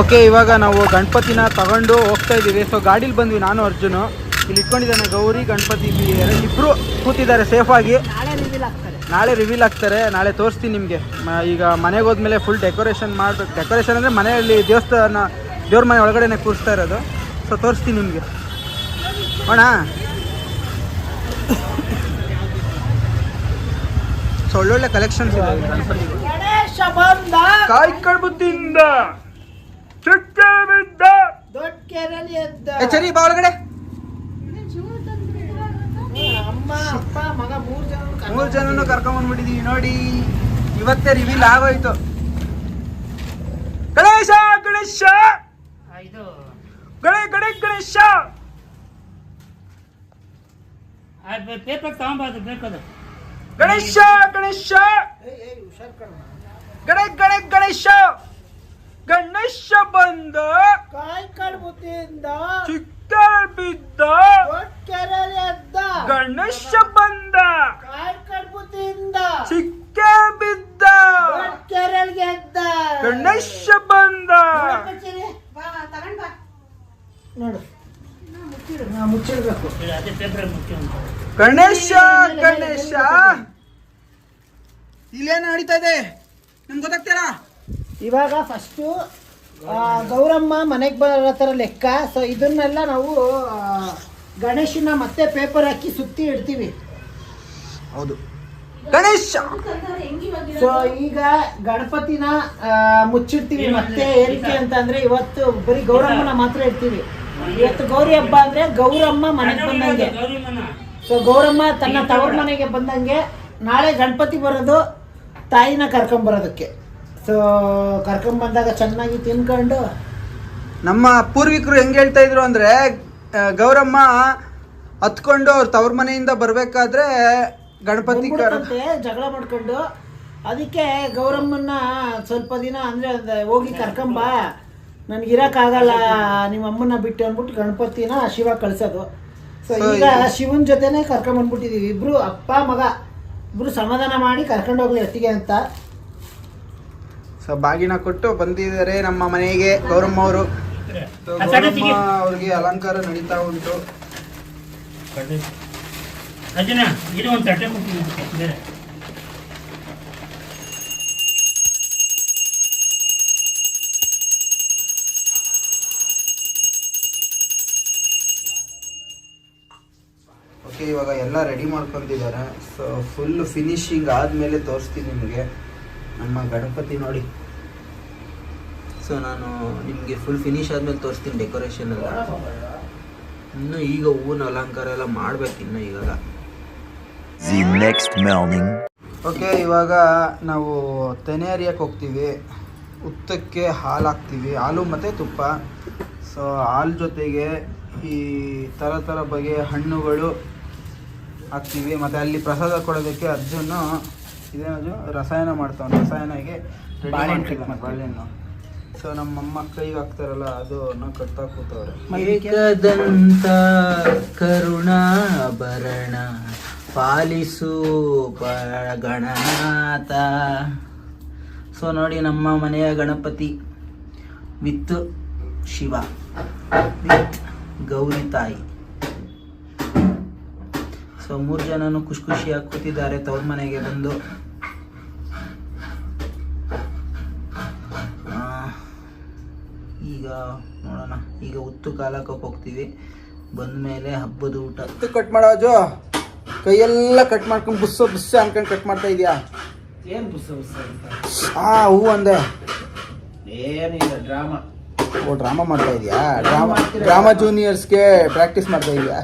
Okay ಇವಾಗ ನಾವು ಗಣಪತಿನ ತಗೊಂಡು ಹೋಗ್ತಾ ಇದ್ದೀವಿ. ಸೊ ಗಾಡೀಲಿ ಬಂದ್ವಿ ನಾನು ಅರ್ಜುನು. ಇಲ್ಲಿ ಇಟ್ಕೊಂಡಿದ್ದಾನೆ ಗೌರಿ ಗಣಪತಿ ಇಬ್ಬರು ಕೂತಿದ್ದಾರೆ ಸೇಫಾಗಿ ನಾಳೆ ರಿವೀಲ್ ಆಗ್ತಾರೆ. ನಾಳೆ ರಿವೀಲ್ ಆಗ್ತಾರೆ. ನಾಳೆ ತೋರಿಸ್ತೀನಿ ನಿಮಗೆ. ಈಗ ಮನೆಗೆ ಹೋದ್ಮೇಲೆ ಫುಲ್ ಡೆಕೋರೇಷನ್ ಮಾಡ್ಬೇಕು ಡೆಕೋರೇಷನ್ ಅಂದರೆ ಮನೆಯಲ್ಲಿ ದೇವಸ್ಥಾನ ದೇವ್ರ ಮನೆ ಒಳಗಡೆನೆ ಕೂರಿಸ್ತಾ ಇರೋದು. ಸೊ ತೋರಿಸ್ತೀನಿ ನಿಮಗೆ. ಅಣ್ಣ ಸೊ ಒಳ್ಳೊಳ್ಳೆ ಕಲೆಕ್ಷನ್ಸ್ ಇದೆ ಗಣಪತಿ ಕಡ್ಬುತ್ತಿಂದ ದೊಡ್ಡ ಕೆರೆಯಲ್ಲಿ ಎದ್ದ ಸರಿ ಬಾ ಒಳಗಡೆ. ಅಮ್ಮ ಅಪ್ಪ ಮಗ ಮೂರು ಜನ ಮೂರು ಜನನು ಕರ್ಕೊಂಡ್ಬಂದ್ಬಿಟ್ಟಿದೀವಿ ನೋಡಿ. ಇವತ್ತೇ ರಿವೀಲ್ ಆಗೋಯ್ತು. ಗಣೇಶ ಗಣೇಶ! ಇದು ಗಣೇ ಗಣೇ ಗಣೇಶ! ಪೇಪರ್ ತಗೊಂಬಾರ್ದು ಬೇಕದು. ಗಣೇಶ ಗಣೇಶ! ಹುಷಾರ್ ಕಣ ಗಣೇ ಗಣೇ ಗಣೇಶ! ಗಣೇಶ ಬಂದ. ಕಾಯಿ ಕಡ್ಬುತ್ತಿಂದ ಚಿಕ್ಕ ಬಿದ್ದ. ಎದ್ದ. ಗಣೇಶ ಬಂದ. ಕಾಯಿ ಚಿಕ್ಕ ಬಿದ್ದ. ಎದ್ದ. ಗಣೇಶ ಬಂದ. ನೋಡು ಗಣೇಶ ಗಣೇಶ. ಇಲ್ಲೇನು ನಡೀತಾ ಇದೆ? ನಿಮ್ಗೆ ಗೊತ್ತಾಗ್ತೀರಾ ಇವಾಗ ಫಸ್ಟು ಗೌರಮ್ಮ ಮನೆಗೆ ಬರೋ ಥರ ಲೆಕ್ಕ. ಸೊ ಇದನ್ನೆಲ್ಲ ನಾವು ಗಣೇಶನ ಮತ್ತೆ ಪೇಪರ್ ಹಾಕಿ ಸುತ್ತಿ ಇಡ್ತೀವಿ. ಹೌದು. ಗಣೇಶ! ಸೊ ಈಗ ಗಣಪತಿನ ಮುಚ್ಚಿಡ್ತೀವಿ ಮತ್ತೆ ಏನಕ್ಕೆ ಅಂತ ಅಂದ್ರೆ ಇವತ್ತು ಬರೀ ಗೌರಮ್ಮನ ಮಾತ್ರ ಇಡ್ತೀವಿ. ಇವತ್ತು ಗೌರಿ ಹಬ್ಬ ಅಂದ್ರೆ ಗೌರಮ್ಮ ಮನೆಗೆ ಬಂದಂಗೆ. ಸೊ ಗೌರಮ್ಮ ತನ್ನ ತವರ ಮನೆಗೆ ಬಂದಂಗೆ ನಾಳೆ ಗಣಪತಿ ಬರೋದು ತಾಯಿನ ಕರ್ಕೊಂಬರೋದಕ್ಕೆ ಸೊ ಕರ್ಕೊಂಬಂದಾಗ ಚೆನ್ನಾಗಿ ತಿನ್ಕೊಂಡು? ನಮ್ಮ ಪೂರ್ವಿಕರು ಹೆಂಗೆ ಹೇಳ್ತಾ ಇದ್ರು ಅಂದ್ರೆ ಗೌರಮ್ಮ ಹತ್ಕೊಂಡು ಅವ್ರ ತವ್ರ ಮನೆಯಿಂದ ಬರ್ಬೇಕಾದ್ರೆ ಗಣಪತಿ ಜಗಳ ಮಾಡ್ಕೊಂಡು. ಅದಕ್ಕೆ ಗೌರಮ್ಮನ್ನ ಸ್ವಲ್ಪ ದಿನ ಅಂದ್ರೆ ಅದ್ ಹೋಗಿ ಕರ್ಕೊಂಬ. ನನ್ಗೆ ಇರಕ್ಕಾಗಲ್ಲ ನಿಮ್ಮ ಅಮ್ಮನ ಬಿಟ್ಟು ಅಂದ್ಬಿಟ್ಟು ಗಣಪತಿನ ಶಿವ ಕಳ್ಸೋದು. ಸೊ ಈಗ ಶಿವನ್ ಜೊತೆನೆ ಕರ್ಕೊಂಡ್ ಬಂದ್ಬಿಟ್ಟಿದೀವಿ ಇಬ್ರು ಅಪ್ಪ ಮಗ ಇಬ್ರು ಸಮಾಧಾನ ಮಾಡಿ ಕರ್ಕೊಂಡು ಹೋಗ್ಲಿ ಅಂತ. ಸೊ ಬಾಗಿನ ಕೊಟ್ಟು ಬಂದಿದ್ದಾರೆ ನಮ್ಮ ಮನೆಗೆ ಗೌರಮ್ಮ ಅವರು. ಅವ್ರಿಗೆ ಅಲಂಕಾರ ನಡೀತಾ ಉಂಟು. ಓಕೆ ಇವಾಗ ಎಲ್ಲ ರೆಡಿ ಮಾಡ್ಕೊಂಡಿದ್ದಾರೆ. ಸೊ ಫುಲ್ ಫಿನಿಶಿಂಗ್ ಆದಮೇಲೆ ತೋರಿಸ್ತೀನಿ ನಿಮಗೆ. ನಮ್ಮ ಗಣಪತಿ ನೋಡಿ. ಸೊ ನಾನು ನಿಮಗೆ ಫುಲ್ ಫಿನಿಶ್ ಆದಮೇಲೆ ತೋರಿಸ್ತೀನಿ ಡೆಕೋರೇಷನ್ ಎಲ್ಲ. ಇನ್ನು ಈಗ ಹೂವಿನ ಅಲಂಕಾರ ಎಲ್ಲ ಮಾಡ್ಬೇಕು ಇನ್ನು morning. ಓಕೆ ಇವಾಗ ನಾವು ತೆನೆ ಹರಿಯಕ್ಕೆ ಹೋಗ್ತೀವಿ. ಉತ್ತಕ್ಕೆ ಹಾಲು ಹಾಕ್ತೀವಿ. ಹಾಲು ಮತ್ತು ತುಪ್ಪ. ಸೊ ಹಾಲು ಜೊತೆಗೆ ಈ ಥರ ಥರ ಬಗೆಯ ಹಣ್ಣುಗಳು ಹಾಕ್ತೀವಿ. ಮತ್ತು ಅಲ್ಲಿ ಪ್ರಸಾದ ಕೊಡೋದಕ್ಕೆ ಅರ್ಜುನು ಇದೇನದು ರಸಾಯನ ಮಾಡ್ತಾವೆ ರಸಾಯನಗೆ ಬಾಳೆಹಣ್ಣು. ಬಾಳೆಹಣ್ಣು. ಸೊ ನಮ್ಮಮ್ಮ ಕೈಗೆ ಹಾಕ್ತಾರಲ್ಲ ಅದು ಕಟ್ತಾ ಕೂತವ್ರೆ? ಏಕದಂತ ಕರುಣಾಭರಣ ಪಾಲಿಸು ಗಣನಾಥ ಸೊ ನೋಡಿ ನಮ್ಮ ಮನೆಯ ಗಣಪತಿ ವಿತ್ ಶಿವ ವಿತ್ ಗೌರಿ ತಾಯಿ. ಸೊ ಮೂರು ಜನನು ಖುಷಿ ಖುಷಿಯಾಗಿ ಕೂತಿದ್ದಾರೆ. ತವ್ರ ಮನೆಗೆ ಬಂದು ಈಗ ಉತ್ತು ಕಾಲಕ್ಕೆ ಹೋಗ್ತೀವಿ. ಬಂದ್ಮೇಲೆ ಹಬ್ಬದ ಊಟ. ಉತ್ತು ಕಟ್ ಮಾಡೋಜು ಕೈಯೆಲ್ಲ ಕಟ್ ಮಾಡ್ಕೊಂಡು ಬುಸ್ಸು ಬುಸ್ಸು ಅನ್ಕೊಂಡು ಕಟ್ ಮಾಡ್ತಾ ಇದೀಯಾ? ಏನು ಬುಸ ಬುಸ ಅಂತ? ಆ ಹೂ ಅಂದೆ. ಏನಿಲ್ಲ ಡ್ರಾಮಾ ಓ ಡ್ರಾಮಾ ಮಾಡ್ತಾ ಇದೀಯಾ? ಡ್ರಾಮಾ ಡ್ರಾಮಾ ಜೂನಿಯರ್ಸ್ಗೆ ಪ್ರಾಕ್ಟೀಸ್ ಮಾಡ್ತಾ ಇದೆಯಾ?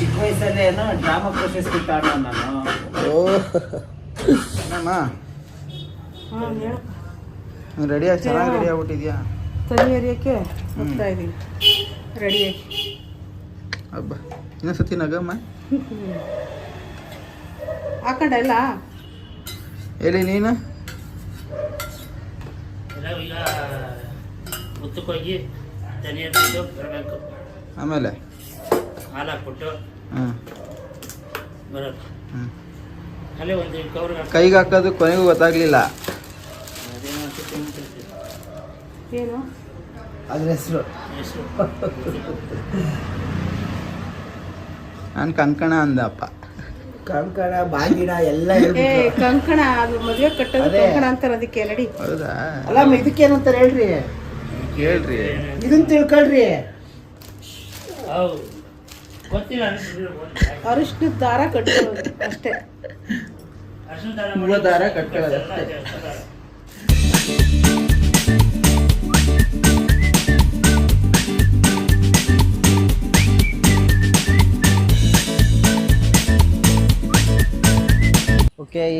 ಚಿಕ್ಕ ವಯಸ್ಸಲ್ಲೇ ಡ್ರಾಮಾ ಪ್ರಶಸ್ತಿ ಕಾರಣ ನಾನು. ಓ ಏನಮ್ಮ ರೆಡಿಯಾಗಿ ಚೆನ್ನಾಗಿ ರೆಡಿ ಆಗ್ಬಿಟ್ಟಿದ್ಯಾ? ತಲೆ ಹರಿಯಕ್ಕೆ ಹ್ಮ್. ಹೋಗ್ತಾ ಇದ್ದೀನಿ ರೆಡಿಯಾಗಿ ಹಬ್ಬ ಇನ್ನೊಂದ್ಸತಿ ನಗಮ್ಮ. ಹಾಕೊಂಡ ಅಲ್ಲ? ಹೇಳಿ ನೀನು? ಎಲ್ಲ ಈಗ ಉತ್ತಕ್ಕೋಗಿ ಧನಿಯ ಬಿಟ್ಟು ಬರಬೇಕು. ಆಮೇಲೆ? ಹಾಲು ಹಾಕ್ಬಿಟ್ಟು ಹ್ಞೂ ಬರೋದು ಹ್ಞೂ ಅಲ್ಲೇ ಒಂದು ಕವರ್ ಕೈಗೆ ಹಾಕೋದು ಕೊನೆಗೂ ಗೊತ್ತಾಗ್ಲಿಲ್ಲ. ಏನು? ಅದ್ರ ಹೆಸರು. ನಾನು ಕಂಕಣ ಅಂದಪ್ಪ. ಕಂಕಣ ಬಾಗಿನ ಎಲ್ಲ ಏ ಕಂಕಣ ಅದು ಮದುವೆ ಕಟ್ಟೋದು ಅದೇ. ಕಂಕಣ ಅಂತಾರೆ ಅದಕ್ಕೆ ನಡಿ ಹೌದಾ? ಅಲ್ಲ ಇದಕ್ಕೇನಂತಾರೆ ಹೇಳ್ರಿ. ಹೇಳ್ರಿ ಇದನ್ನ ತಿಳ್ಕೊಳ್ರಿ. ಹೌದು. ಗೊತ್ತಿಲ್ಲ. ಅರಿಶಿನದ ದಾರ ಕಟ್ಟೋದು ಅಷ್ಟೇ. ಅರ್ಶಿನ ದಾರ ಕಟ್ಕೊಳ್ಳೋದು ಅಷ್ಟೇ.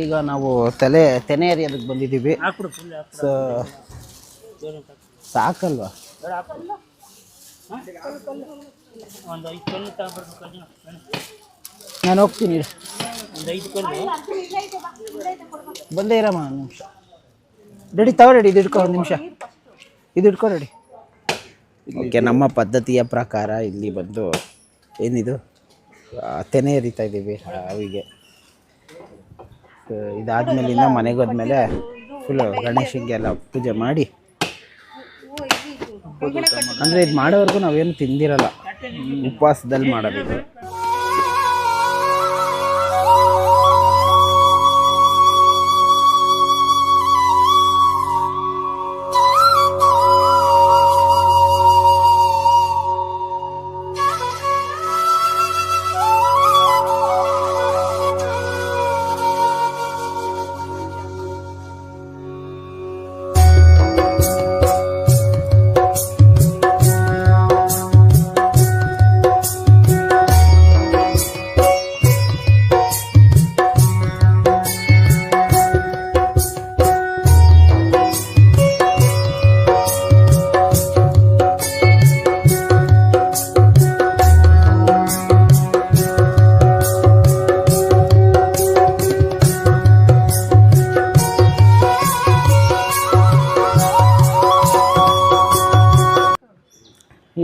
ಈಗ ನಾವು ತಲೆ ತೆನೆ ಎರಿಯೋದಕ್ಕೆ ಬಂದಿದ್ದೀವಿ. ಸೊ ಸಾಕಲ್ವಾ. ನಾನು ಹೋಗ್ತೀನಿ ಬಂದೇ ಇರಮ್ಮ ಒಂದು ನಿಮಿಷ. ರೆಡಿ ತಗೋ ರೆಡಿ ಇದು ಇಟ್ಕೋ ಒಂದು ನಿಮಿಷ. ಇದು ಇಟ್ಕೋ ರೆಡಿ. ಓಕೆ ನಮ್ಮ ಪದ್ಧತಿಯ ಪ್ರಕಾರ ಇಲ್ಲಿ ಬಂದು ಏನಿದು? ತೆನೆ ಎರಿತಾ ಇದ್ದೀವಿ ಅವಿಗೆ ಇದಾದ್ಮೇಲಿಂದ ಮನೆಗೆ ಹೋದ್ಮೇಲೆ ಫುಲ್ ಗಣೇಶಂಗೆಲ್ಲ ಪೂಜೆ ಮಾಡಿ. ಅಂದರೆ ಇದು ಮಾಡೋವರೆಗೂ ನಾವೇನು ತಿಂದಿರಲ್ಲ. ಉಪವಾಸದಲ್ಲಿ ಮಾಡೋದು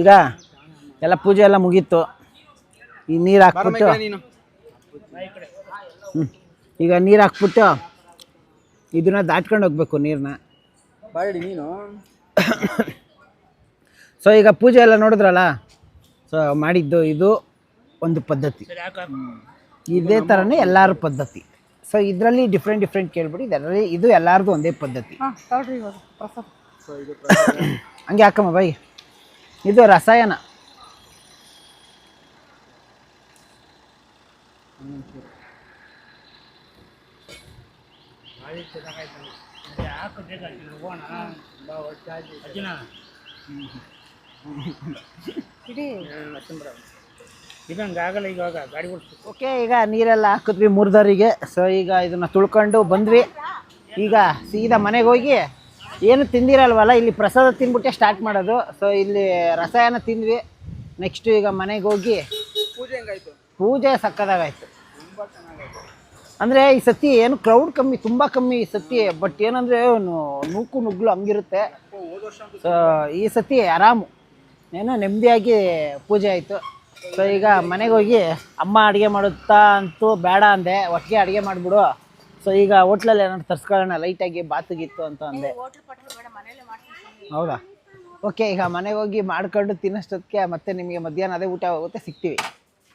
ಈಗ ಎಲ್ಲ ಪೂಜೆ ಎಲ್ಲ ಮುಗೀತು. ಈ ನೀರು ಹಾಕ್ಬಿಟ್ಟು ಹ್ಞೂ ಹ್ಮ್. ಈಗ ನೀರು ಹಾಕ್ಬಿಟ್ಟು ಇದನ್ನ ದಾಟ್ಕೊಂಡು ಹೋಗ್ಬೇಕು ನೀರನ್ನ ಬಾಡಿ ನೀನು. ಸೊ ಈಗ ಪೂಜೆ ಎಲ್ಲ ನೋಡಿದ್ರಲ್ಲ? ಸೊ ಮಾಡಿದ್ದು ಇದು ಒಂದು ಪದ್ಧತಿ. ಇದೇ ಥರನೇ ಎಲ್ಲರ ಪದ್ಧತಿ. ಸೊ ಇದರಲ್ಲಿ ಡಿಫ್ರೆಂಟ್ ಡಿಫ್ರೆಂಟ್ ಕೇಳ್ಬಿಡಿ. ಇದರಲ್ಲಿ ಇದು ಎಲ್ಲರದು ಒಂದೇ ಪದ್ಧತಿ. ಹಂಗೆ ಹಾಕಮ್ಮ ಬಾಯಿ ಇದು ರಸಾಯನ. ಗಾಡಿ ಓಡಿಸ್ಬೇಕು. ಓಕೆ ಈಗ ನೀರೆಲ್ಲ ಹಾಕಿದ್ವಿ ಮುರಿದವರಿಗೆ ಸೊ ಈಗ ಇದನ್ನ ತುಳ್ಕೊಂಡು ಬಂದ್ವಿ. ಈಗ ಸೀದಾ ಮನೆಗೆ ಹೋಗಿ ಏನು ತಿಂದಿರಲ್ವಲ್ಲ ಇಲ್ಲಿ ಪ್ರಸಾದ ತಿಂದ್ಬಿಟ್ಟೆ ಸ್ಟಾರ್ಟ್ ಮಾಡೋದು. ಸೊ ಇಲ್ಲಿ ರಸಾಯನ ತಿಂದ್ವಿ. ನೆಕ್ಸ್ಟ್ ಈಗ ಮನೆಗೆ ಹೋಗಿ ಪೂಜೆ ಹೆಂಗಾಯ್ತು? ಪೂಜೆ ಸಕ್ಕದಾಗಾಯ್ತು. ಅಂದರೆ ಈ ಸತಿ ಏನು ಕ್ರೌಡ್ ಕಮ್ಮಿ ತುಂಬ ಕಮ್ಮಿ ಈ ಸತಿ. ಬಟ್ ಏನಂದರೆ ನೂಕು ನುಗ್ಲು ಹಂಗಿರುತ್ತೆ. ಸೊ ಈ ಸತಿ ಆರಾಮು. ಏನೋ ನೆಮ್ಮದಿಯಾಗಿ ಪೂಜೆ ಆಯಿತು. ಸೊ ಈಗ ಮನೆಗೆ ಹೋಗಿ ಅಮ್ಮ ಅಡುಗೆ ಮಾಡುತ್ತಾ ಅಂತೂ ಬೇಡ ಅಂದೆ. ಒಟ್ಟಿಗೆ ಅಡುಗೆ ಮಾಡಿಬಿಡು. ಸೊ ಈಗ ಹೋಟ್ಲಲ್ಲಿ ಏನಾದ್ರು ತರ್ಸ್ಕೊಳ್ಳೋಣ? ಲೈಟಾಗಿ ಬಾತುಗಿತ್ತು ಅಂತ ಅಂದೆ. ಹೌದಾ? ಓಕೆ ಈಗ ಮನೆಗೆ ಹೋಗಿ ಮಾಡ್ಕೊಂಡು ತಿನ್ನೋಷ್ಟೊತ್ತಿಗೆ ಮತ್ತೆ ನಿಮಗೆ ಮಧ್ಯಾಹ್ನ ಅದೇ ಊಟ ಹೋಗುತ್ತೆ ಸಿಗ್ತೀವಿ.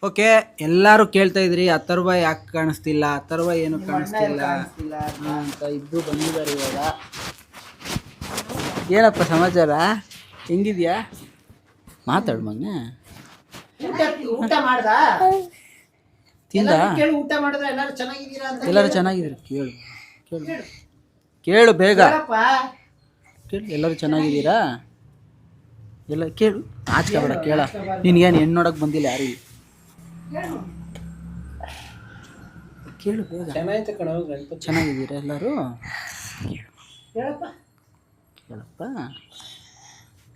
ಓಕೆ ಎಲ್ಲರೂ ಕೇಳ್ತಾ ಇದ್ರಿ ಅಥರ್ವ ಯಾಕೆ ಕಾಣಿಸ್ತಿಲ್ಲ? ಅಥರ್ವ ಏನು ಕಾಣಿಸ್ತಿಲ್ಲ? ಅಂತ ಇದ್ದು ಬಂದಿದ್ದಾರೆ ಇವಾಗ. ಏನಪ್ಪ ಸಮಾಚಾರ? ಹೆಂಗಿದ್ಯಾ? ಮಾತಾಡು ಮಗನ ಊಟ ಮಾಡ್ದ? ತಿಂದ? ಕೇಳು ಊಟ ಮಾಡಿದ್ರೆ ಎಲ್ಲರೂ ಚೆನ್ನಾಗಿದ್ದೀರಾ ಅಂತ ಎಲ್ಲರೂ ಚೆನ್ನಾಗಿದ್ರು ಕೇಳು ಕೇಳು. ಕೇಳು. ಬೇಗ. ಕೇಳು ಎಲ್ಲರೂ ಚೆನ್ನಾಗಿದ್ದೀರಾ? ಎಲ್ಲ ಕೇಳು. ಆಚ್ಕೋಬೇಡ ಕೇಳ. ನಿನಗೇನು ಹೆಣ್ಣು ನೋಡೋಕೆ ಬಂದಿಲ್ಲ ಯಾರಿಗೆ? ಕೇಳು. ಬೇಗ. ಚೆನ್ನಾಗಿದ್ದೀರಾ ಎಲ್ಲರೂ? ಕೇಳಪ್ಪ.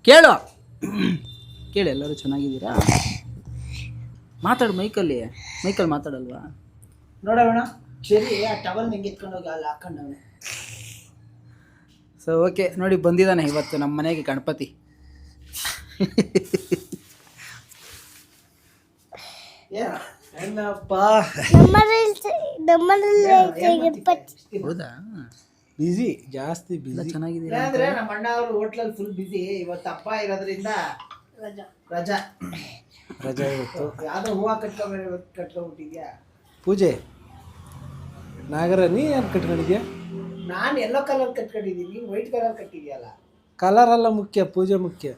ಕೇಳು. ಕೇಳು ಎಲ್ಲರೂ ಚೆನ್ನಾಗಿದ್ದೀರಾ? ಮಾತಾಡು ಮೈಕಲ್ಲಿ ಮೈಕಲ್ಲಿ ಮಾತಾಡಲ್ವಾ? ನೋಡೋಣ ಸರಿ ಆ ಟವಲ್ ನಿಂಗೆ ಎತ್ಕೊಂಡು ಹೋಗಿ ಅಲ್ಲಿ ಹಾಕೊಂಡವನೆ ಸೊ ಓಕೆ ನೋಡಿ ಬಂದಿದ್ದಾನೆ ಇವತ್ತು ನಮ್ಮ ಮನೆಗೆ ಗಣಪತಿ. ಹೌದಾ? ಬಿಸಿ ಜಾಸ್ತಿ ಬಿಸಿ ಚೆನ್ನಾಗಿದೆ ಅಂದ್ರೆ ನಮ್ಮ ಅಣ್ಣ ಅವರು ಹೋಟ್ಲಲ್ಲಿ ಫುಲ್ ಬಿಸಿ ಇವತ್ತು ಅಪ್ಪ ಇರೋದ್ರಿಂದ ರಜಾ. ರಜಾ. ಇವತ್ತು ಯಾವ್ದೋ ಹೂವು ಕಟ್ಕೊಂಡ್ ಕಟ್ಕೊಂಡ್ಬಿಟ್ಟಿದ್ಯಾ? ಪೂಜೆ? ನಾಗರ ನೀ ಏನು ಕಟ್ಕೊಂಡಿದ್ಯಾ? ನಾನು ಎಲ್ಲೋ ಕಲರ್ ಕಟ್ಕೊಂಡಿದ್ದೀನಿ. ನೀನು ವೈಟ್ ಕಲರ್ ಕಟ್ಟಿದ್ಯಲ್ಲ. ಕಲರ್ ಎಲ್ಲ ಮುಖ್ಯ ಪೂಜೆ ಮುಖ್ಯ.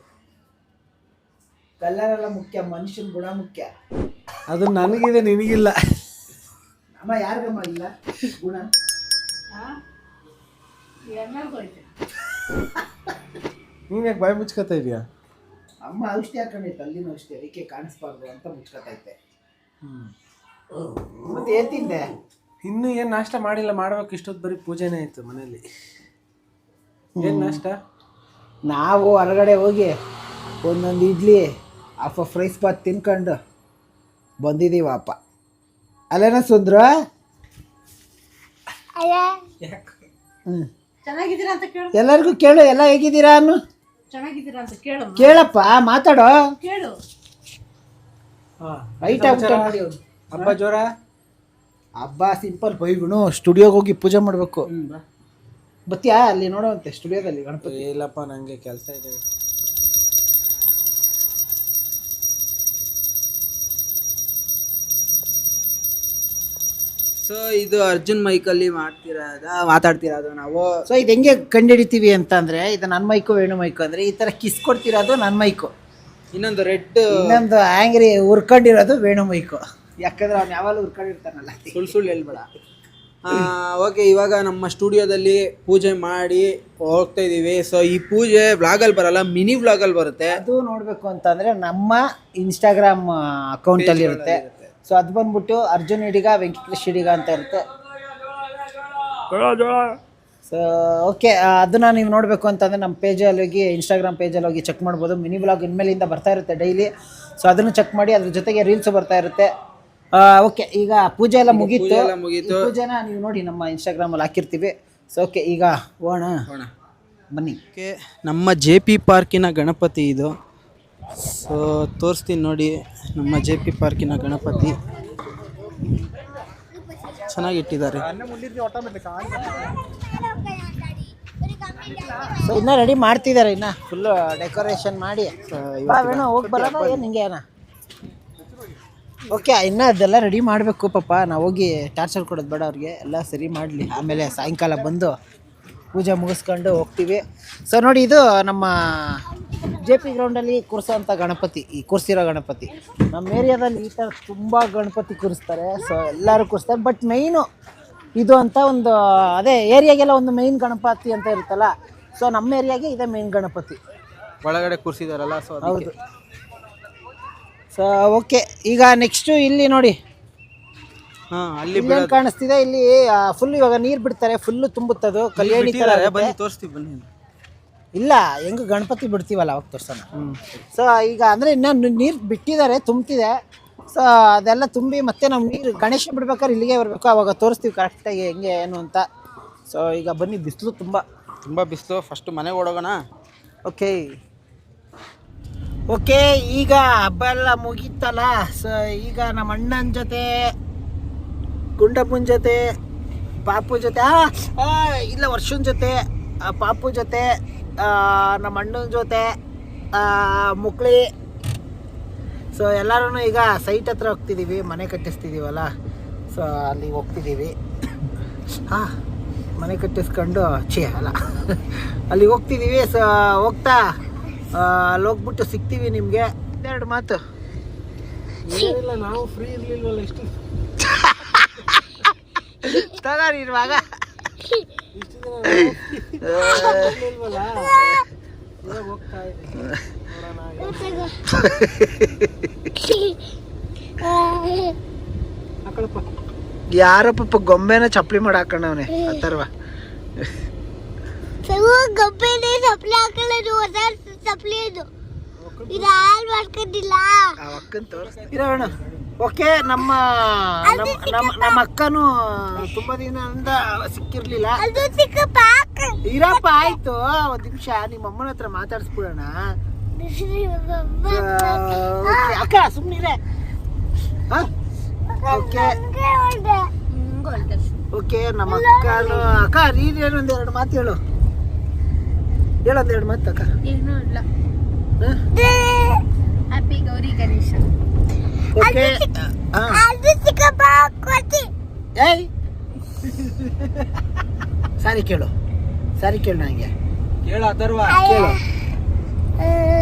ಕಲರ್ ಎಲ್ಲ ಮುಖ್ಯ ಮನುಷ್ಯನ ಗುಣ ಮುಖ್ಯ. ಅದು ನನಗಿದೆ ನಿನಗಿಲ್ಲ. ಅಮ್ಮ ಯಾರಿಗಮ್ಮ ಇಲ್ಲ? ಗುಣ? ನೀನ್ ಯಾಕೆ ಬಾಯಿ ಮುಚ್ಕೋತಾ ಇದೀಯಾ? ಅಮ್ಮ ಔಷಧಿ ಹಾಕೊಂಡಿತ್ತು ಅಲ್ಲಿನ ಔಷಧಿ ಅದಕ್ಕೆ ಕಾಣಿಸ್ಬಾರ್ದು ಅಂತ ಮುಚ್ಕೊತೈತೆ ಮತ್ತೆ ಏನ್ ತಿಂದೆ? ಇನ್ನೂ ಏನು ನಾಷ್ಟ ಮಾಡಿಲ್ಲ ಮಾಡ್ಬೇಕು ಇಷ್ಟೊತ್ತು ಬರೀ ಪೂಜೆನೇ ಆಯ್ತು ಮನೇಲಿ ಏನು ನಾಷ್ಟ? ನಾವು ಹೊರಗಡೆ ಹೋಗಿ ಒಂದೊಂದು ಇಡ್ಲಿ ಅಪ್ಪ ಫ್ರೈಸ್ ಬಾತ್ ತಿನ್ಕೊಂಡು ಬಂದಿದ್ದೀವಿ ಅಪ್ಪ. ಅಲ್ಲೇನ ಸುಂದ್ರ? ಹ್ಞೂ ಚೆನ್ನಾಗಿದ್ದೀರಾ ಅಂತ ಕೇಳು. ಎಲ್ಲರಿಗೂ ಕೇಳು ಎಲ್ಲ ಹೇಗಿದ್ದೀರಾ ಅನ್ನು? ಚೆನ್ನಾಗಿದ್ದೀರಾ ಅಂತ ಕೇಳು ಕೇಳಪ್ಪ ಮಾತಾಡೋ. ಕೇಳು. ರೈಟ್ ಆಗ್ಬಿಟ್ಟು ಹಬ್ಬ ಜೋರ? ಹಬ್ಬ ಸಿಂಪಲ್ ಬೈಗುಣು ಸ್ಟುಡಿಯೋಗೆ ಹೋಗಿ ಪೂಜೆ ಮಾಡಬೇಕು. ಬತ್ತಿಯಾ ಅಲ್ಲಿ ನೋಡುವಂತೆ ಸ್ಟುಡಿಯೋದಲ್ಲಿ ಗಣಪತಿ. ಇಲ್ಲಪ್ಪ ನಂಗೆ ಕೆಲಸ ಇದೆ. ಸೊ ಇದು ಅರ್ಜುನ್ ಮೈಕಲ್ಲಿ ಮಾಡ್ತಿರೋದ ಮಾತಾಡ್ತಿರೋದು ನಾವು. ಸೊ ಇದು ಹೆಂಗೆ ಕಂಡಿಡಿತೀವಿ ಅಂತ ಅಂದ್ರೆ ಇದು ನನ್ನ ಮೈಕು ವೇಣು ಮೈಕು ಅಂದ್ರೆ ಈ ತರ ಕಿಸ್ ಕೊಡ್ತಿರೋದು ನನ್ನ ಮೈಕು ಇನ್ನೊಂದು ರೆಡ್ ಇನ್ನೊಂದು ಆಂಗ್ರಿ ಉರ್ಕೊಂಡಿರೋದು ವೇಣು ಮೈಕು ಯಾಕಂದ್ರೆ ಅವ್ನು ಯಾವಾಗಲೂ ಉರ್ಕೊಂಡಿರ್ತಾನಲ್ಲ ಸುಳ್ಳು ಸುಳ್ಳು ಹೇಳ್ಬೇಡ. ಓಕೆ ಇವಾಗ ನಮ್ಮ ಸ್ಟುಡಿಯೋದಲ್ಲಿ ಪೂಜೆ ಮಾಡಿ ಹೋಗ್ತಾ ಇದ್ದೀವಿ ಸೊ ಈ ಪೂಜೆ ವ್ಲಾಗಲ್ಲಿ ಬರಲ್ಲ ಮಿನಿ ವ್ಲಾಗಲ್ಲಿ ಬರುತ್ತೆ. ಅದು ನೋಡಬೇಕು ಅಂತಂದ್ರೆ ನಮ್ಮ ಇನ್ಸ್ಟಾಗ್ರಾಮ್ ಅಕೌಂಟ್ ಅಲ್ಲಿ ಇರುತ್ತೆ. ಸೊ ಅದು ಬಂದ್ಬಿಟ್ಟು ಅರ್ಜುನ್ ಹಿಡಿಗ ವೆಂಕಟೇಶ್ ಹಿಡಿಗ ಅಂತ ಇರುತ್ತೆ. ಸೊ ಓಕೆ ಅದನ್ನ ನೀವು ನೋಡಬೇಕು ಅಂತಂದರೆ ನಮ್ಮ ಪೇಜಲ್ಲಿ ಹೋಗಿ ಇನ್ಸ್ಟಾಗ್ರಾಮ್ ಪೇಜಲ್ಲಿ ಹೋಗಿ ಚೆಕ್ ಮಾಡ್ಬೋದು. ಮಿನಿ ಬ್ಲಾಗ್ ಇನ್ಮೇಲಿಂದ ಬರ್ತಾ ಇರುತ್ತೆ ಡೈಲಿ ಸೊ ಅದನ್ನು ಚೆಕ್ ಮಾಡಿ ಅದ್ರ ಜೊತೆಗೆ ರೀಲ್ಸ್ ಬರ್ತಾ ಇರುತ್ತೆ. ಓಕೆ ಈಗ ಪೂಜೆ ಎಲ್ಲ ಮುಗೀತು. ಪೂಜೆನ ನೀವು ನೋಡಿ ನಮ್ಮ ಇನ್ಸ್ಟಾಗ್ರಾಮಲ್ಲಿ ಹಾಕಿರ್ತೀವಿ. ಸೊ ಓಕೆ ಈಗ ಓಣ ಬನ್ನಿ. ಓಕೆ ನಮ್ಮ ಜೆ ಪಿ ಪಾರ್ಕಿನ ಗಣಪತಿ ಇದು. ಸೊ ತೋರಿಸ್ತೀನಿ ನೋಡಿ ನಮ್ಮ ಜೆ ಪಿ ಪಾರ್ಕಿನ ಗಣಪತಿ. ಚೆನ್ನಾಗಿಟ್ಟಿದ್ದಾರೆ. ಸೊ ಇನ್ನ ರೆಡಿ ಮಾಡ್ತಿದ್ದಾರೆ ಇನ್ನ ಫುಲ್ ಡೆಕೋರೇಷನ್ ಮಾಡಿ. ಹೋಗಿ ಬರೋಣ ಏನು ಓಕೆ ಇನ್ನ ಅದೆಲ್ಲ ರೆಡಿ ಮಾಡಬೇಕು ಪಾಪ. ನಾವು ಹೋಗಿ ಟಾರ್ಚರ್ ಕೊಡೋದು ಬೇಡ ಅವ್ರಿಗೆ. ಎಲ್ಲ ಸರಿ ಮಾಡಲಿ. ಆಮೇಲೆ ಸಾಯಂಕಾಲ ಬಂದು ಪೂಜೆ ಮುಗಿಸ್ಕೊಂಡು ಹೋಗ್ತೀವಿ. ಸೊ ನೋಡಿ ಇದು ನಮ್ಮ ಜೆ ಪಿ ಗ್ರೌಂಡಲ್ಲಿ ಕೂರಿಸೋಂಥ ಗಣಪತಿ ಈ ಕೂರಿಸಿರೋ ಗಣಪತಿ. ನಮ್ಮ ಏರಿಯಾದಲ್ಲಿ ಈ ಥರ ತುಂಬ ಗಣಪತಿ ಕೂರಿಸ್ತಾರೆ. ಸೊ ಎಲ್ಲರೂ ಕೂರಿಸ್ತಾರೆ. ಬಟ್ ಮೈನು ಇದು ಅಂತ ಒಂದು ಅದೇ ಏರಿಯಾಗೆಲ್ಲ ಒಂದು ಮೈನ್ ಗಣಪತಿ ಅಂತ ಇರುತ್ತಲ್ಲ ಸೊ ನಮ್ಮ ಏರಿಯಾಗೆ ಇದೆ ಮೈನ್ ಗಣಪತಿ. ಒಳಗಡೆ ಕೂರಿಸಿದಾರಲ್ಲ ಸೊ ಹೌದು. ಸೊ ಓಕೆ ಈಗ ನೆಕ್ಸ್ಟು ಇಲ್ಲಿ ನೋಡಿ. ಹಾಂ ಅಲ್ಲಿ ಕಾಣಿಸ್ತಿದೆ? ಇಲ್ಲಿ ಫುಲ್ ಇವಾಗ ನೀರು ಬಿಡ್ತಾರೆ. ಫುಲ್ ತುಂಬುತ್ತದು. ಕಲ್ಯಾಣಿ ತರ. ಬನ್ನಿ ತೋರಿಸ್ತೀವಿ ಬನ್ನಿ. ಇಲ್ಲ ಹೆಂಗ್ ಗಣಪತಿ ಬಿಡ್ತೀವಲ್ಲ ಅವಾಗ ತೋರ್ಸೋಣ. ಸೊ ಈಗ ಅಂದರೆ ಇನ್ನೂ ನೀರು ಬಿಟ್ಟಿದ್ದಾರೆ ತುಂಬ್ತಿದೆ. ಸೊ ಅದೆಲ್ಲ ತುಂಬಿ ಮತ್ತೆ ನಾವು ನೀರು ಗಣೇಶ ಬಿಡ್ಬೇಕಾದ್ರೆ ಇಲ್ಲಿಗೆ ಬರಬೇಕು ಅವಾಗ ತೋರಿಸ್ತೀವಿ ಕರೆಕ್ಟಾಗಿ ಹೆಂಗೆ ಏನು ಅಂತ. ಸೊ ಈಗ ಬನ್ನಿ ಬಿಸಿಲು ತುಂಬ. ತುಂಬ ಬಿಸಿಲು ಫಸ್ಟ್ ಮನೆಗೆ ಓಡೋಗೋಣ. ಓಕೆ ಓಕೆ ಈಗ ಹಬ್ಬ ಎಲ್ಲ ಮುಗೀತಲ್ಲ. ಸೊ ಈಗ ನಮ್ಮ ಅಣ್ಣನ ಜೊತೆ ಗುಂಡಪ್ಪನ ಜೊತೆ ಪಾಪು ಜೊತೆ ಇಲ್ಲ ವರ್ಷನ್ ಜೊತೆ ಪಾಪು ಜೊತೆ ನಮ್ಮ ಅಣ್ಣನ ಜೊತೆ ಮುಕ್ಳಿ. ಸೊ ಎಲ್ಲರೂ ಈಗ ಸೈಟ್ ಹತ್ರ ಹೋಗ್ತಿದ್ದೀವಿ ಮನೆ ಕಟ್ಟಿಸ್ತಿದ್ದೀವಲ್ಲ ಸೊ ಅಲ್ಲಿ ಹೋಗ್ತಿದ್ದೀವಿ ಹಾಂ ಮನೆ ಕಟ್ಟಿಸ್ಕೊಂಡು ಛೇ ಅಲ್ಲ. ಅಲ್ಲಿಗೆ ಹೋಗ್ತಿದ್ದೀವಿ ಸೊ ಹೋಗ್ತಾ. ಅಲ್ಲಿ ಹೋಗ್ಬಿಟ್ಟು ಸಿಗ್ತೀವಿ ನಿಮಗೆ. ಎರಡು ಮಾತು. ಇಲ್ಲ ನಾವು ಫ್ರೀ ಇರಲಿಲ್ವಲ್ಲ ಎಷ್ಟು? ತಗಾರಿ ಇರುವಾಗ ಇರ್ಲಿಲ್ವಲ್ಲ ಇವಾಗ ಹೋಗ್ತಾ ಇದ್ದೀವಿ ಹಾಕೊಳಪ್ಪ ಯಾರೋ ಪಾಪ ಗೊಂಬೆನ ಚಪ್ಪಲಿ ಮಾಡಿ ಹಾಕೊಂಡವನೆ ಅಥರ್ವ ಗಬ್ಬೆನೆ ಚಪ್ಪಲಿ ಹಾಕೊಳ್ಳೋದು ಹೊಸ ಚಪ್ಪಲಿ ಅದು ಇದು ಹಾಳು ಮಾಡ್ಕೊಂಡಿಲ್ಲ. ಅಕ್ಕನ್ ತೋರಿಸ್ತೀರೋಣ ಓಕೆ ನಮ್ಮ ನಮ್ಮ ನಮ್ಮ ನಮ್ಮ ಅಕ್ಕನು ತುಂಬಾ ದಿನದಿಂದ ಸಿಕ್ಕಿರ್ಲಿಲ್ಲ. ಅದು ಚಿಕ್ಕಪ್ಪ ಇರಪ್ಪ ಆಯ್ತು. ಒಂದ್ ನಿಮಿಷ ನಿಮ್ಮ ಅಮ್ಮನ ಹತ್ರ ಮಾತಾಡ್ಸ್ಬಿಡೋಣ. ಅಕ್ಕ ಸುಮ್ಮನಿರೆ ಓಕೆ ಓಕೆ ನಮ್ಮ ಅಕ್ಕನು ಅಕ್ಕ ನೀನು ಏನು ಒಂದ್ ಎರಡು ಮಾತು ಹೇಳು. ಹೇಳೊಂದ್ ಎರಡು ಮಾತು ಅಕ್ಕ. ಏನು ಇಲ್ಲ? ಹ್ಯಾಪಿ ಗೌರಿ ಗಣೇಶ. ಓಕೆ ಏಯ್. ಸಾರಿ ಕೇಳು. ಸಾರಿ ಕೇಳು ನನಗೆ. ಕೇಳ ಅಥರ್ವ. ಕೇಳು.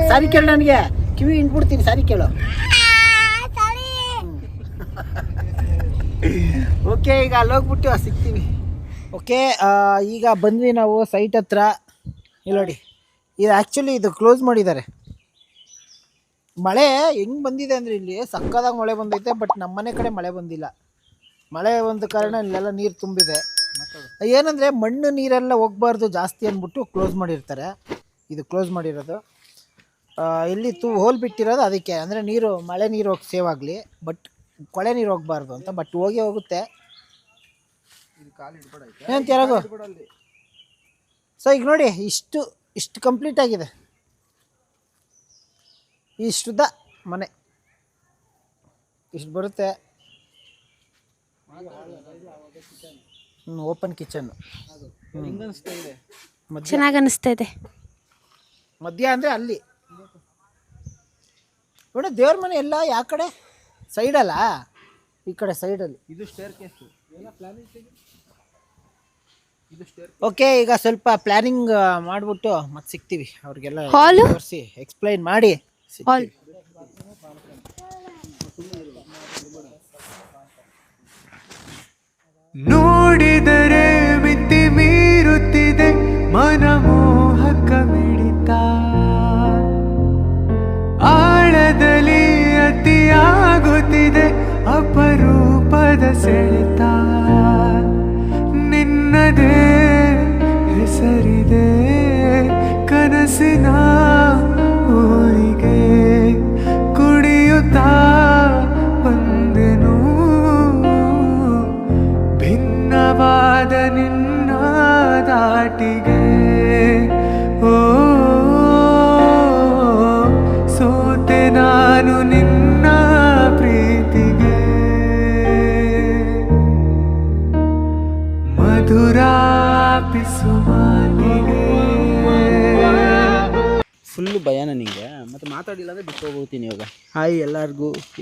ಸಾರಿ ಕೇಳು ನನಗೆ. ಕಿವಿ ಹಿಂಡ್ಬಿಡ್ತೀನಿ ಸಾರಿ ಕೇಳು. ಓಕೆ ಈಗ ಅಲ್ಲಿ ಹೋಗ್ಬಿಟ್ಟು ಸಿಗ್ತೀವಿ. ಓಕೆ ಈಗ ಬಂದ್ವಿ ನಾವು ಸೈಟ್ ಹತ್ರ. ಇಲ್ಲಿ ನೋಡಿ. ಇದು ಆ್ಯಕ್ಚುಲಿ ಇದು ಕ್ಲೋಸ್ ಮಾಡಿದ್ದಾರೆ. ಮಳೆ ಹೆಂಗೆ ಬಂದಿದೆ ಅಂದರೆ ಇಲ್ಲಿ ಸಕ್ಕದಾಗ ಮಳೆ ಬಂದೈತೆ ಬಟ್ ನಮ್ಮ ಮನೆ ಕಡೆ ಮಳೆ ಬಂದಿಲ್ಲ. ಮಳೆ ಒಂದು ಕಾರಣ ಇಲ್ಲೆಲ್ಲ ನೀರು ತುಂಬಿದೆ. ಏನಂದರೆ ಮಣ್ಣು ನೀರೆಲ್ಲ ಹೋಗ್ಬಾರ್ದು ಜಾಸ್ತಿ ಅಂದ್ಬಿಟ್ಟು ಕ್ಲೋಸ್ ಮಾಡಿರ್ತಾರೆ. ಇದು ಕ್ಲೋಸ್ ಮಾಡಿರೋದು. ಇಲ್ಲಿ ತು ಹೋಲ್ ಬಿಟ್ಟಿರೋದು ಅದಕ್ಕೆ. ಅಂದರೆ ನೀರು ಮಳೆ ನೀರು ಹೋಗಿ ಸೇವ್ ಆಗಲಿ. ಬಟ್ ಕೊಳೆ ನೀರು ಹೋಗ್ಬಾರ್ದು ಅಂತ. ಬಟ್ ಹೋಗಿ ಹೋಗುತ್ತೆ. ಏನು ಯಾರಾಗು ಸೊ ಈಗ ನೋಡಿ ಇಷ್ಟು ಇಷ್ಟು ಕಂಪ್ಲೀಟ್ ಆಗಿದೆ. ಇಷ್ಟುದ ಮನೆ. ಇಷ್ಟು ಬರುತ್ತೆ. ಓಪನ್ ಕಿಚನ್ ಚೆನ್ನಾಗಿ ಅನಿಸ್ತಾ ಇದೆ ಮಧ್ಯ ಅಂದರೆ ಅಲ್ಲಿ. ನೋಡಿ ದೇವ್ರ ಮನೆ ಎಲ್ಲ ಯಾವ ಕಡೆ? ಸೈಡಲ್ಲ ಈ ಕಡೆ ಸೈಡಲ್ಲಿ ಇದು ಸ್ಟೇರ್ ಕೇಸು ಓಕೆ ಈಗ ಸ್ವಲ್ಪ ಪ್ಲಾನಿಂಗ್ ಮಾಡಿಬಿಟ್ಟು ಮತ್ತೆ ಸಿಗ್ತೀವಿ. ಅವ್ರಿಗೆಲ್ಲ? ತೋರಿಸಿ ಎಕ್ಸ್ಪ್ಲೈನ್ ಮಾಡಿ. ಹಾಲ್ ನೋಡಿದರೆ ಮಿತಿ ಮೀರುತ್ತಿದೆ ಮನಮೋಹಕ ಮಿಡಿತ. ಆಳದಲ್ಲಿ ಅತಿಯಾಗುತ್ತಿದೆ ಅಪರೂಪದ ಸೆಳೆತ. ನಿನ್ನದೇ ಹೆಸರಿದೆ ಕನಸಿನ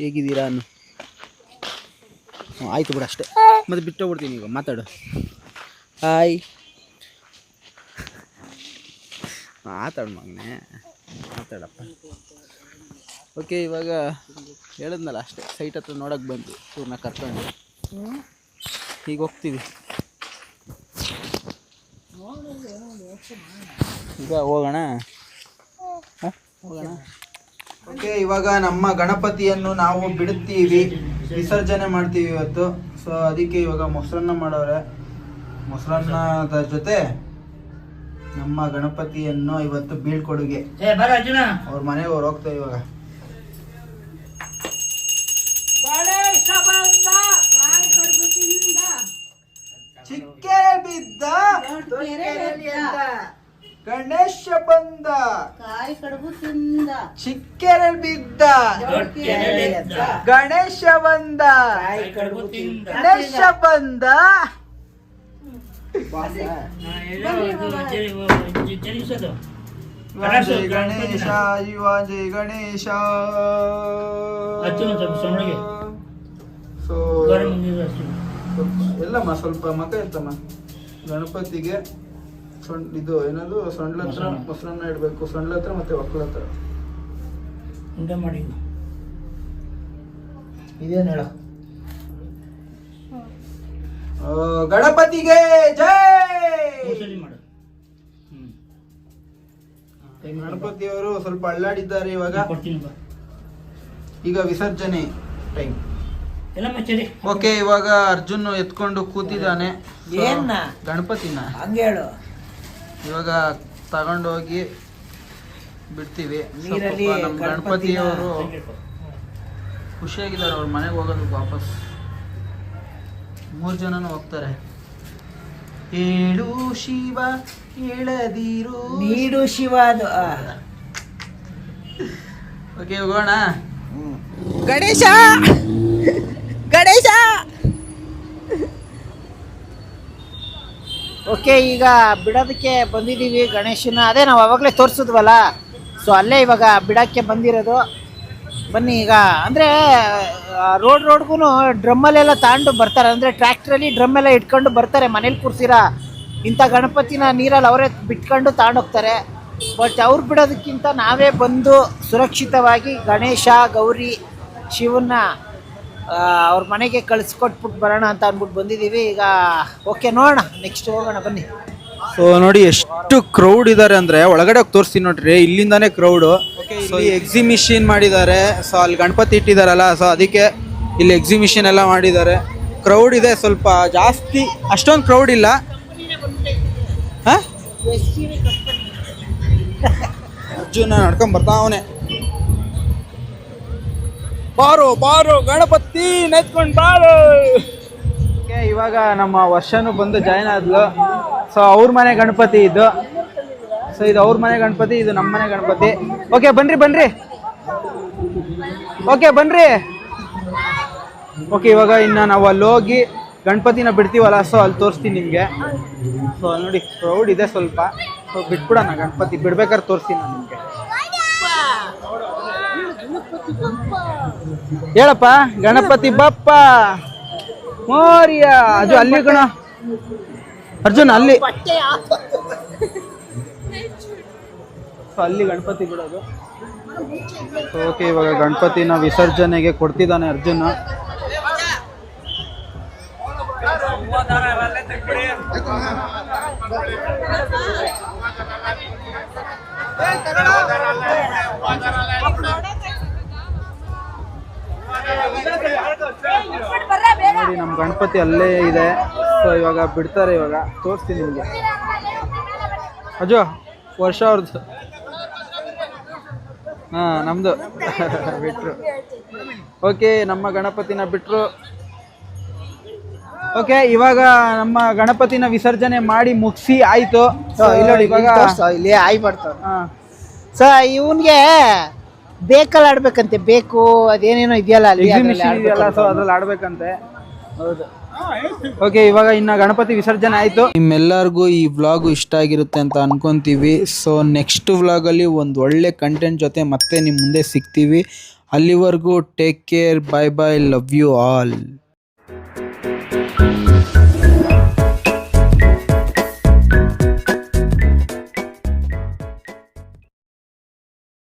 ಹೇಗಿದ್ದೀರಾ ಅನ್ನು? ಆಯಿತು ಬಿಡು ಅಷ್ಟೇ. ಮತ್ತೆ ಬಿಟ್ಟು ಹೋಗ್ಬಿಡ್ತೀನಿ ಈಗ, ಮಾತಾಡು. ಹಾಯ್ ಮಾತಾಡು ಮಗನೇ, ಮಾತಾಡಪ್ಪ. ಓಕೆ ಇವಾಗ ಹೇಳಿದ್ನಲ್ಲ ಅಷ್ಟೇ ಸೈಟ್ ಹತ್ರ ನೋಡೋಕೆ ಬಂತು ಇವ್ರನ್ನ ಕರ್ಕೊಂಡು. ಈಗ ಹೋಗ್ತೀವಿ. ಈಗ ಹೋಗೋಣ? ಹೋಗೋಣ? ಓಕೆ ಇವಾಗ ನಮ್ಮ ಗಣಪತಿಯನ್ನು ನಾವು ಬಿಡುತ್ತೀವಿ ವಿಸರ್ಜನೆ ಮಾಡ್ತೀವಿ ಇವತ್ತು. ಸೊ ಅದಕ್ಕೆ ಇವಾಗ ಮೊಸರನ್ನ ಮಾಡವ್ರೆ ಮೊಸರನ್ನದ ಜೊತೆ ನಮ್ಮ ಗಣಪತಿಯನ್ನು ಇವತ್ತು ಬೀಳ್ಕೊಡುಗೆ. ಅವ್ರ ಮನೆಗೆ ಅವ್ರು ಹೋಗ್ತಾ ಇವಾಗ. ಚಿಕ್ಕೆ ಬಿದ್ದ ಗಣೇಶ ಬಂದ. ಕಾಯಿ ಕಡುಬು ತಿಂದ. ಚಿಕ್ಕೆರೆ ಬಿದ್ದ. ಗಣೇಶ ಬಂದ. ಕಡುಬು ತಿಂದ. ಗಣೇಶ ಬಂದ. ಜೈ ಗಣೇಶ ಯುವ ಜೈ ಗಣೇಶ. ಸೊ ಎಲ್ಲಮ್ಮ ಸ್ವಲ್ಪ ಮಕ ಇರ್ತಮ್ಮ ಗಣಪತಿಗೆ ಸೊಂಡ್ ಇದು ಏನದು? ಸೊಂಡ್ಲ ಹತ್ರ ಮೊಸರನ್ನ. ಇಡಬೇಕು. ಸೊಂಡ್ಲ ಹತ್ರ ಮತ್ತೆ ಒಕ್ಕಳ ಹತ್ರ. ಉಂಡೆ ಮಾಡಿ. ಇದೇನು ಹೇಳ? ಗಣಪತಿಗೆ ಜೈ! ಮಾಡು. ಗಣಪತಿಯವರು ಸ್ವಲ್ಪ ಅಳ್ಳಾಡಿದ್ದಾರೆ ಇವಾಗ. ಈಗ ವಿಸರ್ಜನೆ ಟೈಮ್. ಓಕೆ ಇವಾಗ ಅರ್ಜುನ್ ಎತ್ಕೊಂಡು ಕೂತಿದ್ದಾನೆ? ಗಣಪತಿನ. ಹಂಗೇಳು ಹೇಳು. ಇವಾಗ ತಗೊಂಡೋಗಿ ಬಿಡ್ತೀವಿ. ನೀರಲ್ಲಿ ನಮ್ಮ ಗಣಪತಿಯವರು ಖುಷಿಯಾಗಿದ್ದಾರೆ ಅವ್ರ ಮನೆಗೆ ಹೋಗೋದಕ್ಕೆ ವಾಪಸ್. ಮೂರು ಜನನು ಹೋಗ್ತಾರೆ. ಏಳು ಶಿವ ಎಳದಿರು ನೀಡು ಶಿವ ಅದು. ಓಕೆ ಹೋಗೋಣ. ಗಣೇಶ! ಗಣೇಶ! ಓಕೆ ಈಗ ಬಿಡೋದಕ್ಕೆ ಬಂದಿದ್ದೀವಿ ಗಣೇಶನ. ಅದೇ ನಾವು ಅವಾಗಲೇ ತೋರಿಸಿದ್ವಲ್ಲ. ಸೊ ಅಲ್ಲೇ ಇವಾಗ ಬಿಡೋಕ್ಕೆ ಬಂದಿರೋದು. ಬನ್ನಿ ಈಗ. ಅಂದರೆ ರೋಡ್ ರೋಡ್ಗೂ ಡ್ರಮ್ಮಲ್ಲೆಲ್ಲ ತಗೊಂಡು ಬರ್ತಾರೆ. ಅಂದರೆ ಟ್ರ್ಯಾಕ್ಟ್ರಲ್ಲಿ ಡ್ರಮ್ಮೆಲ್ಲ ಇಟ್ಕೊಂಡು ಬರ್ತಾರೆ. ಮನೇಲಿ ಕೂರ್ಸಿರಾ ಇಂಥ ಗಣಪತಿನ ನೀರಲ್ಲಿ ಅವರೇ ಬಿಟ್ಕೊಂಡು ತಗೊಂಡೋಗ್ತಾರೆ ಬಟ್ ಅವ್ರು ಬಿಡೋದಕ್ಕಿಂತ ನಾವೇ ಬಂದು ಸುರಕ್ಷಿತವಾಗಿ ಗಣೇಶ, ಗೌರಿ, ಶಿವನ್ನ ಅವ್ರ ಮನೆಗೆ ಕಳಿಸ್ಕೊಟ್ಬಿಟ್ಟು ಬರೋಣ ಅಂತ ಅಂದ್ಬಿಟ್ಟು ಬಂದಿದ್ದೀವಿ. ಈಗ ಓಕೆ ನೋಡೋಣ. ನೆಕ್ಸ್ಟ್ ಹೋಗೋಣ ಬನ್ನಿ. ಸೊ ನೋಡಿ ಎಷ್ಟು ಕ್ರೌಡ್ ಇದ್ದಾರೆ ಅಂದ್ರೆ ಒಳಗಡೆ ಹೋಗಿ ತೋರಿಸ್ತೀನಿ ನೋಡ್ರಿ. ಇಲ್ಲಿಂದಾನೇ ಕ್ರೌಡು ಸೊ ಈ ಎಕ್ಸಿಬಿಷನ್ ಮಾಡಿದ್ದಾರೆ. ಸೊ ಅಲ್ಲಿ ಗಣಪತಿ ಇಟ್ಟಿದಾರಲ್ಲ ಸೊ ಅದಕ್ಕೆ ಇಲ್ಲಿ ಎಕ್ಸಿಬಿಷನ್ ಎಲ್ಲ ಮಾಡಿದ್ದಾರೆ. ಕ್ರೌಡ್ ಇದೆ ಸ್ವಲ್ಪ ಜಾಸ್ತಿ ಅಷ್ಟೊಂದು ಕ್ರೌಡ್ ಇಲ್ಲ. ಹಾ? ಅರ್ಜುನ ನಡ್ಕೊಂಡ್ ಬರ್ತಾವನೆ ಬಾರೋ, ಬಾರು, ಗಣಪತಿ ನೆತ್ಕೊಂಡು ಬಾರು. ಇವಾಗ ನಮ್ಮ ವರ್ಷನು ಬಂದು ಜಾಯ್ನ್ ಆದ್ಲು. ಸೊ ಅವ್ರ ಮನೆ ಗಣಪತಿ ಇದು. ಸೊ ಇದು ಅವ್ರ ಮನೆ ಗಣಪತಿ, ಇದು ನಮ್ಮ ಮನೆ ಗಣಪತಿ. ಓಕೆ, ಬನ್ರಿ ಬನ್ರಿ. ಓಕೆ ಬನ್ರಿ. ಓಕೆ, ಇವಾಗ ಇನ್ನು ನಾವು ಅಲ್ಲಿ ಹೋಗಿ ಗಣಪತಿನ ಬಿಡ್ತೀವಲ್ಲ ಸೊ ಅಲ್ಲಿ ತೋರಿಸ್ತೀನಿ ನಿಮಗೆ. ಸೊ ನೋಡಿ ಕ್ರೌಡ್ ಇದೆ ಸ್ವಲ್ಪ. ಸೊ ಬಿಟ್ಬಿಡೋಣ, ಗಣಪತಿ. ಬಿಡ್ಬೇಕಾದ್ರೆ ತೋರಿಸ್ತೀನಿ ನಾನು ನಿಮಗೆ. ಹೇಳಪ್ಪ ಗಣಪತಿ ಬಪ್ಪ. ಮೋರಿಯ ಅದು ಅಲ್ಲಿ ಕಣ. ಅರ್ಜುನ್ ಅಲ್ಲಿ. ಸೊ ಅಲ್ಲಿ ಗಣಪತಿ ಬಿಡೋದು. ಓಕೆ ಇವಾಗ ಗಣಪತಿನ ವಿಸರ್ಜನೆಗೆ ಕೊಡ್ತಿದ್ದಾನೆ ಅರ್ಜುನ್. ನೋಡಿ ನಮ್ಮ ಗಣಪತಿ ಅಲ್ಲೇ ಇದೆ. ಸೊ ಇವಾಗ ಬಿಡ್ತಾರೆ ಇವಾಗ. ತೋರಿಸ್ತೀನಿ ನಿಮಗೆ. ಅಜು ವರ್ಷ ಅವ್ರದ್ದು ಹಾ ನಮ್ದು. ಬಿಟ್ರು. ಓಕೆ ನಮ್ಮ ಗಣಪತಿನ ಬಿಟ್ರು. ಓಕೆ ಇವಾಗ ನಮ್ಮ ಗಣಪತಿನ ವಿಸರ್ಜನೆ ಮಾಡಿ ಮುಗಿಸಿ ಆಯ್ತು. ಇವಾಗ ಇಲ್ಲಿ ಆಯ್ ಬರ್ತಾವ ಹಾ. ಸೊ ಇವನ್ಗೆ ಬೇಕಲ್ಲಿ ಆಡ್ಬೇಕಂತೆ ಬೇಕು ಅದೇನೇನೋ ಇದೆಯಲ್ಲ ಅಲ್ಲಿ ಅದ್ರಲ್ಲಿ ಎಕ್ಸಿಬಿಷನ್ ಇದೆಯಲ್ಲ ಸೊ ಅದ್ರಲ್ಲಿ ಆಡ್ಬೇಕಂತೆ. ಹೌದು. ಓಕೆ ಇವಾಗ ಇನ್ನ ಗಣಪತಿ ವಿಸರ್ಜನೆ ಆಯ್ತು. ನಿಮ್ಮೆಲ್ಲರಿಗೂ ಈ ವ್ಲಾಗ್ ಇಷ್ಟ ಆಗಿರುತ್ತೆ ಅಂತ ಅನ್ಕೊಂತೀವಿ. ಸೊ ನೆಕ್ಸ್ಟ್ ವ್ಲಾಗಲ್ಲಿ ಒಂದು ಒಳ್ಳೆ ಕಂಟೆಂಟ್ ಜೊತೆ ಮತ್ತೆ ನಿಮ್ಮ ಮುಂದೆ ಸಿಗ್ತೀವಿ. ಅಲ್ಲಿವರೆಗೂ take care bye bye love you all